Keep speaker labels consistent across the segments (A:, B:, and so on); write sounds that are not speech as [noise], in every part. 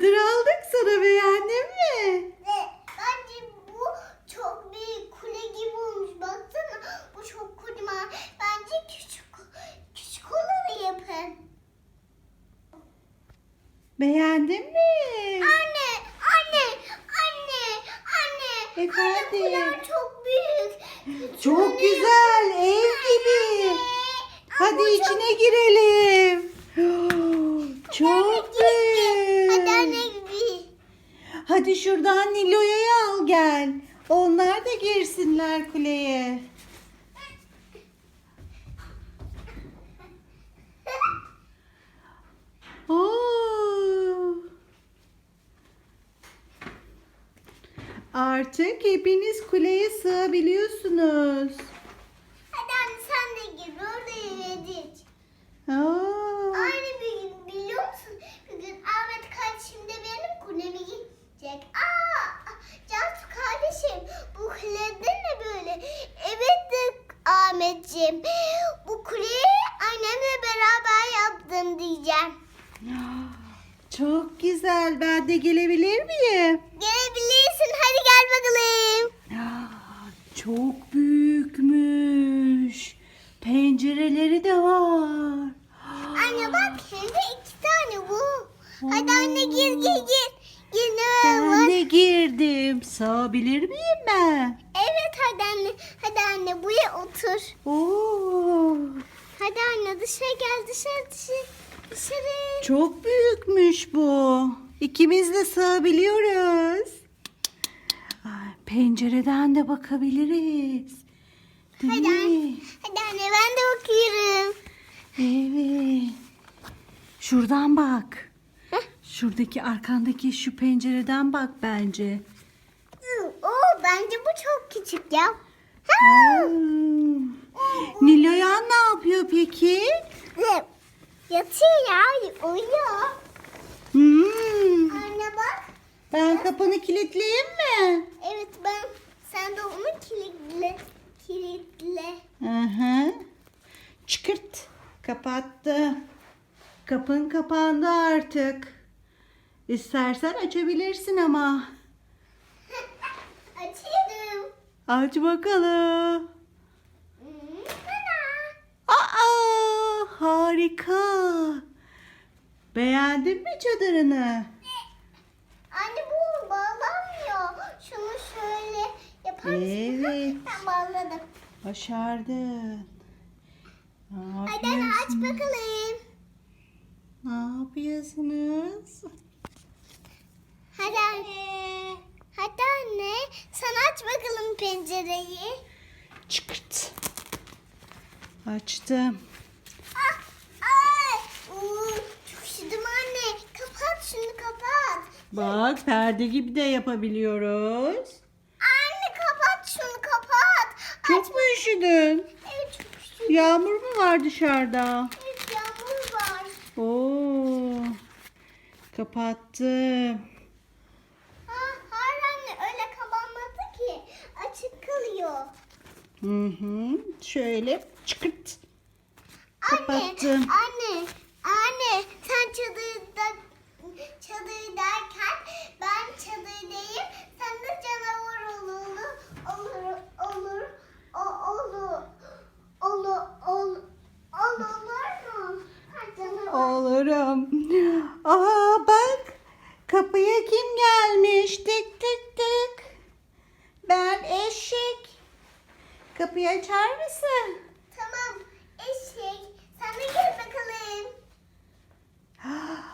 A: çadır aldık sana beğendin mi?
B: Evet. Bence bu çok büyük kule gibi olmuş. Baksana bu çok kocaman. Bence küçük küçük olanı yapın.
A: Beğendin mi?
B: Anne, anne, anne, anne.
A: Efendim?
B: Anne kuleler çok büyük.
A: Çok güzel ev gibi. Anne, Hadi
B: ama
A: içine girelim. [gasps] çok büyük. Hadi şuradan Nilo'yu al gel. Onlar da girsinler kuleye. Oo. Artık hepiniz kuleye sığabiliyorsunuz.
B: Hadi anne sen de gir. Orada yedik.
A: Oo.
B: Anne bir gün biliyor musun? Bir gün Ahmet kardeşim de benim kuleme gidecek. Aa, Cansu kardeşim bu kulede ne böyle? Evet de Ahmetciğim. Bu kuleyi annemle beraber yaptım diyeceğim.
A: Çok güzel. Ben de gelebilir miyim?
B: Gelebilirsin. Hadi gel bakalım.
A: Çok büyükmüş. Pencereleri de var.
B: Anne bak de iki tane bu. Hadi anne gir gir gir. Gir ne
A: Ben
B: var?
A: de girdim. Sığabilir miyim ben?
B: Evet hadi anne. Hadi anne buraya otur.
A: Oo,
B: Hadi anne dışarı gel dışarı dışarı. Dışarı.
A: çok büyükmüş bu. İkimiz de sığabiliyoruz. Ay, pencereden de bakabiliriz. Değil
B: Hadi
A: mi?
B: Hadi anne ben de bakıyorum.
A: Evet. Şuradan bak.
B: Heh.
A: Şuradaki arkandaki şu pencereden bak bence.
B: Oo bence bu çok küçük ya.
A: Hmm. Niloyan ne yapıyor peki?
B: Yatıyor ya uyuyor.
A: Ben kapını kilitleyeyim mi?
B: Evet ben sen de onu kilitle. Kilitle.
A: Hı hı. Çıkırt. Kapattı. Kapın kapandı artık. İstersen açabilirsin ama. [laughs]
B: Açıyorum.
A: Aç bakalım. Aa, harika. Beğendin mi çadırını?
B: Anne bu bağlanmıyor. Şunu şöyle yapar mısın?
A: Evet.
B: Ben bağladım.
A: Başardın. Ne
B: Hadi aç bakalım.
A: Ne yapıyorsunuz?
B: Hadi anne. Hadi anne. Sen aç bakalım pencereyi.
A: Çıkırt. Açtım.
B: Ah, ay. Oo, çok üşüdüm anne. Kapat şunu kapat.
A: Bak perde gibi de yapabiliyoruz.
B: Anne kapat şunu kapat.
A: Çok mu üşüdün?
B: Evet çok üşüdüm.
A: Yağmur mu var dışarıda?
B: Evet yağmur var.
A: Oo. Kapattım.
B: Ha, hayır anne öyle kapanmadı ki. Açık kalıyor.
A: Hı hı. Şöyle çıkırt. Kapattım.
B: anne, anne sen çadırda çadır derken ben çadırdayım. Sen de canavar olur, olur, olur, o, olur, olur, olur, olur, olur mu? Ha, canavar.
A: Olurum. Aa bak. Kapıya kim gelmiş? Tık tık tık. Ben eşek. Kapıyı açar mısın?
B: Tamam, eşek. Sen de gir bakalım. [gasps]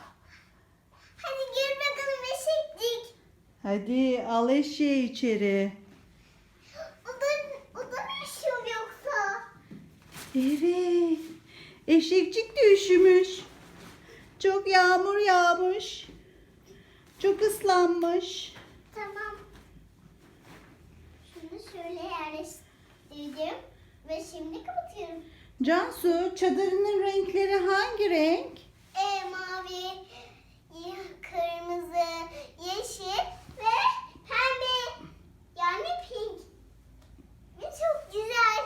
B: Hadi gir bakalım eşeklik.
A: Hadi al eşeği içeri.
B: O da, o da mı üşüyor yoksa?
A: Evet. Eşekcik de üşümüş. Çok yağmur yağmış. Çok ıslanmış.
B: Tamam. Şunu şöyle yerleştirdim ve şimdi kapatıyorum.
A: Cansu çadırının renkleri hangi renk?
B: E, mavi, kırmızı, yeşil ve pembe. Yani pink. Ve çok güzel.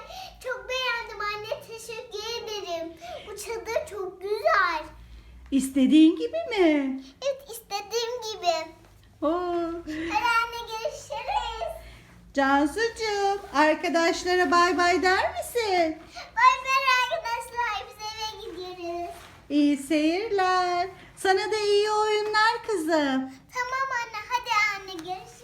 B: Çok beğendim anne. Teşekkür ederim. Bu çadır çok güzel.
A: İstediğin gibi mi?
B: Evet istediğim benim gibi.
A: Oo.
B: Hadi anne görüşürüz.
A: Cansucuğum arkadaşlara bay bay der misin?
B: Bay bay arkadaşlar. Biz eve gidiyoruz.
A: İyi seyirler. Sana da iyi oyunlar kızım. Tamam anne. Hadi anne görüşürüz.